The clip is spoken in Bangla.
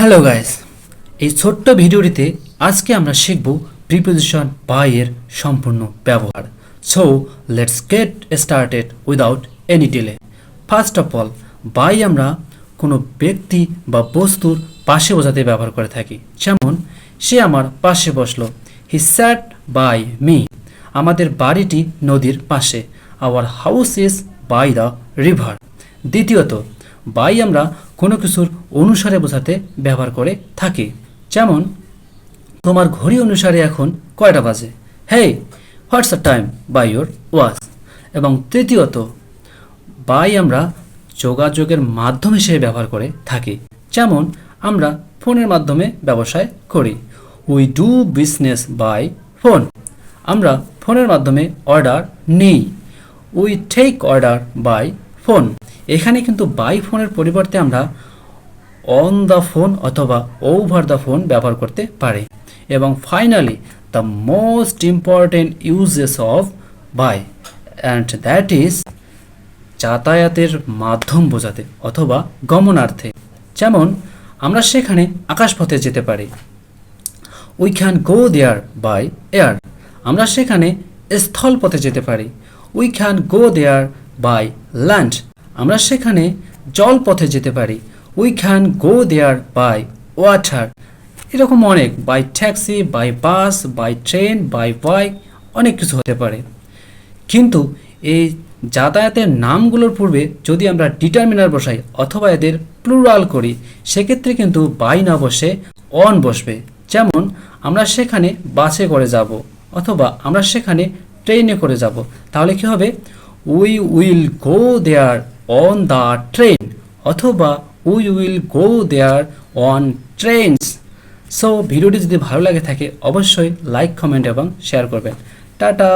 হ্যালো গাইস এই ছোট্ট ভিডিওটিতে আজকে আমরা শিখব প্রিপোজিশন বাই এর সম্পূর্ণ ব্যবহার। So let's get started without any delay first of all by আমরা কোনো ব্যক্তি বা বস্তুর পাশে বোঝাতে ব্যবহার করে থাকি। যেমন, সে আমার পাশে বসল। হি স্যাট বাই মি আমাদের বাড়িটি নদীর পাশে। Our house is by the river দ্বিতীয়ত বাই আমরা কোনো কিছুর অনুসারে বোঝাতে ব্যবহার করে থাকি। যেমন, তোমার ঘড়ি অনুসারে এখন কয়টা বাজে? Hey what's a time by your watch এবং তৃতীয়ত, বাই আমরা যোগাযোগের মাধ্যম হিসেবে ব্যবহার করে থাকি। যেমন, আমরা ফোনের মাধ্যমে ব্যবসায় করি। We do business by phone আমরা ফোনের মাধ্যমে অর্ডার নিই। We take order by phone. এখানে কিন্তু বাই ফোনের পরিবর্তে আমরা অন দ্য ফোন অথবা ওভার দ্য ফোন ব্যবহার করতে পারি। এবং finally, the most important uses of by, and that is যাতায়াতের মাধ্যম বোঝাতে অথবা গমনার্থে। যেমন, আমরা সেখানে আকাশপথে যেতে পারি। We can go there by air আমরা সেখানে স্থলপথে যেতে পারি। We can go there by land আমরা সেখানে জলপথে যেতে পারি। We can go there by water এরকম অনেক by taxi by bus by train by bike অনেক কিছু হতে পারে। কিন্তু এই যাতায়াতের নামগুলোর পূর্বে যদি আমরা ডিটারমিনার বসাই অথবা এদের প্লুরাল করি, সেক্ষেত্রে কিন্তু বাই না বসে অন বসবে। যেমন, আমরা সেখানে বাসে করে যাব অথবা আমরা সেখানে ট্রেনে করে যাব। তাহলে কি হবে? We will go there on the train অথবা we will go there on trains so ভিডিওটি যদি ভালো লাগে থাকে, অবশ্যই লাইক কমেন্ট এবং শেয়ার করবেন। টাটা!